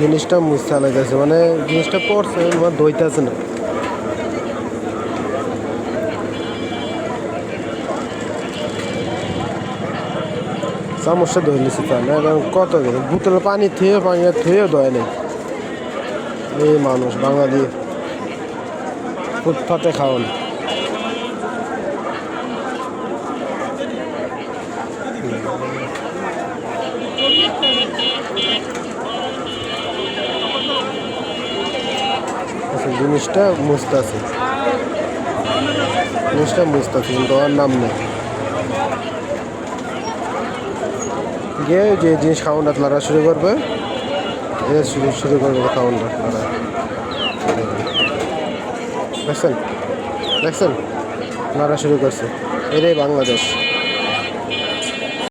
জিনিসটা মুছতে লাগতেছে মানে জিনিসটা পড়ছে, আমার দইতেছে না। চামচটা ধরে নিচ্ছে তাহলে কত গেছে বোতলে পানি থুয়ে পানি থুয়ে দয় নেই। এই মানুষ, বাঙালি, ফুটপাতে খাওয়ান আচ্ছা জিনিসটা মুছতেছে জিনিসটা মুছতেছে কিন্তু আমার নাম নেই। গিয়ে যে জিনিস খাওয়ানটা লড়া শুরু করবে, এ শুরু শুরু করবে খাওয়ানটা লড়া দেখছেন? দেখছেন? লড়া শুরু করছে। এটাই বাংলাদেশ।